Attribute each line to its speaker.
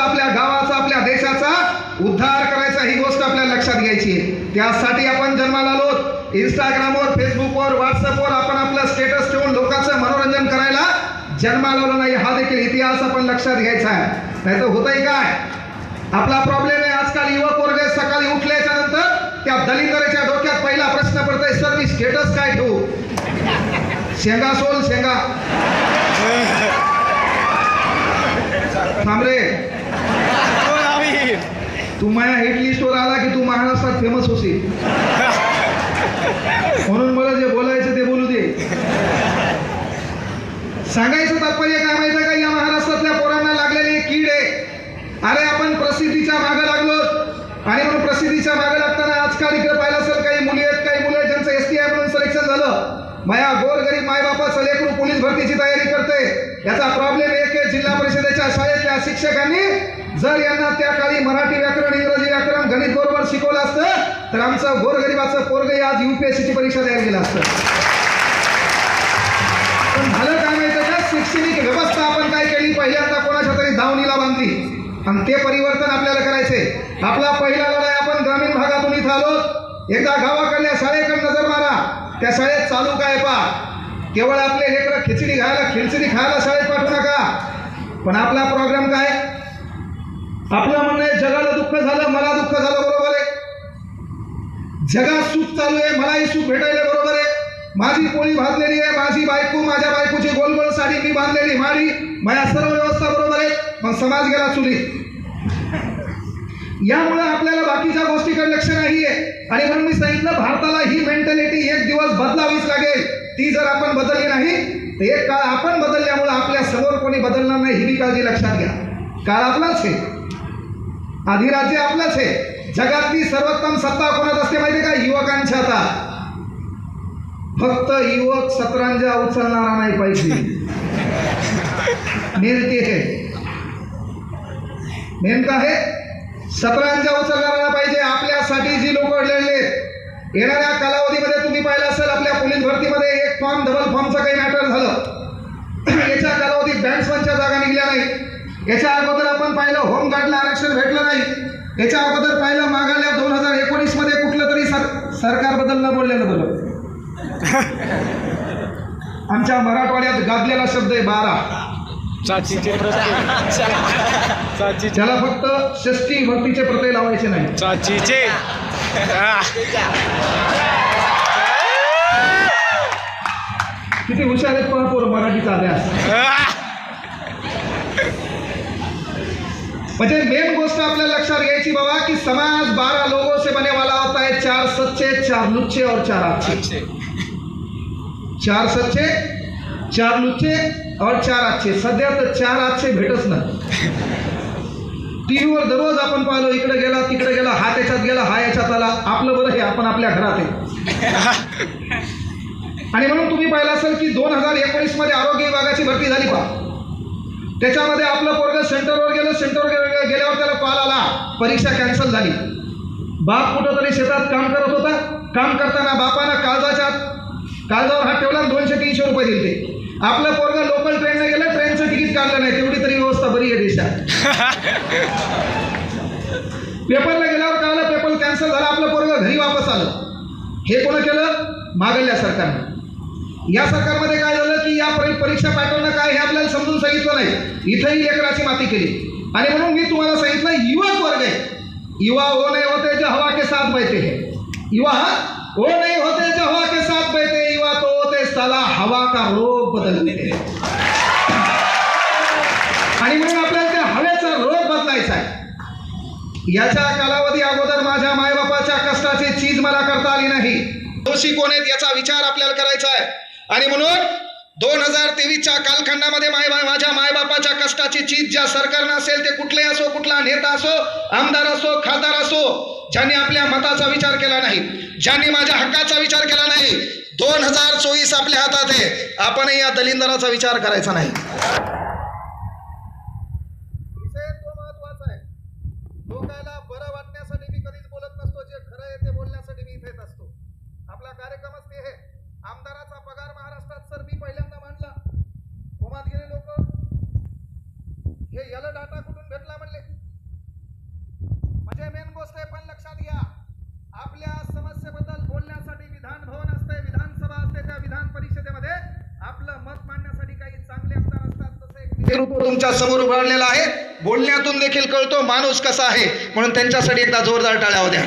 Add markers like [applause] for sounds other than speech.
Speaker 1: समाजाचा आपल्या गावाचा आपल्या देशाचा उद्धार करायचा ही गोष्ट आपल्याला लक्षात घ्यायची आहे. त्यासाठी आपण जन्माला आलो इंस्टाग्रामवर फेसबुकवर व्हॉट्सअपवर आपण आपलं स्टेटस ठेवून लोकांचं मनोरंजन करायला जन्माला आलो नाही. हा देखील इतिहास आपण लक्षात घ्यायचा आहे. नाही तर होतंय काय? आपला प्रॉब्लेम आहे आजकाल युवक वर्ग सकाळी उठल्याच्या नंतर त्या दलितरेच्या डोक्यात पहिला प्रश्न पडतोय सर मी स्टेटस काय ठेवू? शेंगा सोल शेंगा. थांबरे तू माझ्या हिट लिस्टवर आला की तू महाराष्ट्रात फेमस होशील. म्हणून मला जे बोलायचं ते बोलू दे. सांगायचं तात्पर्य काय माहिती का? या महाराष्ट्रातल्या पोरांना लागलेली एक कीड आहे. अरे आपण प्रसिद्धीच्या मागे लागलो. आणि म्हणून प्रसिद्धीच्या मागे लागताना आजकाल इकडे पाहिलं असेल काही मुली आहेत काही मुलं आहेत ज्यांचं एस टी आय म्हणून सिलेक्शन झालं. माया गोरगरीब मायबापाचं लेकरू पोलीस भरतीची तयारी करते याचा प्रॉब्लेम एक आहे जिल्हा परिषदेच्या शाळेतल्या शिक्षकांनी जर यांना त्या काळी मराठी व्याकरण इंग्रजी व्याकरण गणित बरोबर शिकवलं असतं तर आमचं गोरगरिबाचं पोरगही आज युपीएससीची परीक्षा द्यायला गेलं असतं. पण झालं काय माहिती का? शैक्षणिक व्यवस्था आपण काय केली? पहिल्यांदा कोणाच्या तरी धावणीला बांधली. आणि ते परिवर्तन आपल्याला करायचे. आपला पहिला लढाई आपण ग्रामीण भागातून इथं आलो. एकदा गावाकडल्या शाळेकडे नजर मारा. त्या शाळेत चालू काय पा? केवळ आपले लेकरं खिचडी खायला खिचडी खायला शाळेत पाठवू नका. पण आपला प्रोग्राम काय? आपलं म्हणणं आहे जगाला दुःख झालं मला दुःख झालं बरोबर आहे. जगात सुख चालू आहे मलाही सुख भेटायला बरोबर आहे. माझी पोळी भाजलेली आहे माझी बायको माझ्या बायकोची गोल गोल साडी मी बांधलेली माडी माझ्या सर्व व्यवस्था बरोबर आहे पण समाज गेला चुली. यामुळे आपल्याला बाकीच्या गोष्टीकडे लक्ष नाही आहे आणि म्हणून मी सांगितलं भारताला ही मेंटॅलिटी एक दिवस बदलावीच लागेल. ती जर आपण बदलली नाही तर एक काळ आपण बदलल्यामुळे आपल्यासमोर कोणी बदलणार नाही ही काळजी लक्षात घ्या. काळ आपलाच आहे. अधिराज्य आपलंच आहे. जगातली सर्वोत्तम सत्ता कोणात असते माहिती का? युवकांच्या आता. फक्त युवक सतरांजा उचलणारा नाही पाहिजे मेन ते आहे मेन आहे सतरांजा उचलणारा पाहिजे. आपल्यासाठी जी लोक अडलेले येणाऱ्या कालावधीमध्ये तुम्ही पाहिलं असेल आपल्या पोलीस भरतीमध्ये एक फॉर्म डबल फॉर्मचं काही मॅटर झालं. [clears throat] याच्या कालावधीत बँक्समनच्या जागा निघल्या नाही याच्या अगोदर आपण पाहिलं होमगार्डला आरक्षण भेटलं नाही. याच्या अगोदर पाहिलं मागाल्या दोन हजार एकोणीसमध्ये कुठलं तरी सर सरकार बदललं बोललेलं बरं [laughs] आमच्या मराठवाड्यात गाजलेला शब्द आहे बारा. त्याला फक्त षष्टी भक्तीचे प्रत्यय लावायचे नाही.
Speaker 2: चाचीचे.
Speaker 1: किती हुशार आहेत पोरं मराठीचा अभ्यास. म्हणजे मेन गोष्ट आपल्याला लक्षात घ्यायची बाबा की समाज बारह लोगों से बने वाला होता है चार सच्चे चार लुच्चे और चार अच्छे चार सच्चे चार लुच्चे और चार अच्छे सध्या तर चार अच्छे भेटच ना टीव्हीवर दररोज आपण पाहिलो इकडे गेला तिकडे गेला हा त्याच्यात गेला हा याच्यात आला. आपलं बरं हे आपण आपल्या घरात आहे. [laughs] आणि म्हणून तुम्ही पाहिलं असेल की दोन हजार एकोणीसमध्ये आरोग्य विभागाची भरती झाली पा त्याच्यामध्ये आपलं पोरग सेंटरवर गेलं सेंटरवर गेल्यावर त्याला कॉल आला. परीक्षा कॅन्सल झाली. बाप कुठंतरी शेतात काम करत होता. काम करताना बापानं काळजाच्या काळजावर हात ठेवला आणि दोनशे तीनशे रुपये दिले ते. आपलं पोरग लोकल ट्रेनने गेलं ट्रेनचं तिकीट काढलं नाही. तेवढी तरी व्यवस्था बरी आहे देशात. पेपरला गेल्यावर कळलं पेपर कॅन्सल झाला आपलं पोरग घरी वापस आलं. हे कोण केलं? मागल्या सरकारनं. या सरकारमध्ये काय यावरील परीक्षा पॅटर्न काय हे आपल्याला समजून सांगितलं नाही. इथंही लेकराची माती केली. आणि म्हणून मी तुम्हाला सांगितलं युवक वर्ग आहे. युवा हो वो नाही होते जो हवा के साथ बहते हैं. युवा हो वो नहीं होते जो हवा के साथ बहते युवा तो होते साला हवा का रोग बदलते आणि म्हणून आपल्याला त्या हवेचा रोग बदलायचा आहे. याच्या कालावधी अगोदर माझ्या मायबापाच्या कष्टाची चीज मला करता आली नाही. दोषी कोण आहेत याचा विचार आपल्याला करायचा आहे. आणि म्हणून दोन हजार तेवीसच्या कालखंडामध्ये माय माझ्या मायबापाच्या कष्टाची चीज ज्या सरकारनं असेल ते कुठले असो कुठला नेता असो आमदार असो खासदार असो ज्यांनी आपल्या मताचा विचार केला नाही ज्यांनी माझ्या हक्काचा विचार केला नाही दोन हजार चोवीस आपल्या हातात आहे. आपणही या दलिंदराचा विचार करायचा नाही विषय तो महत्त्वाचा आहे लोकांना बरं वाटण्यासाठी मी कधीच बोलत नसतो जे खरं आहे ते बोलण्यासाठी मी इथेच असतो आपला कार्यक्रमच ते आहे आमदाराचा पगार महाराष्ट्रात सर मी पहिल्यांदा मांडला कोमात गेले लोक हे याला डाटा कुठून भेटला म्हणले नेतृत्व तुमच्यासमोर उभारलेलं आहे. बोलण्यातून देखील कळतो माणूस कसा आहे. म्हणून त्यांच्यासाठी एकदा जोरदार टाळ्या द्या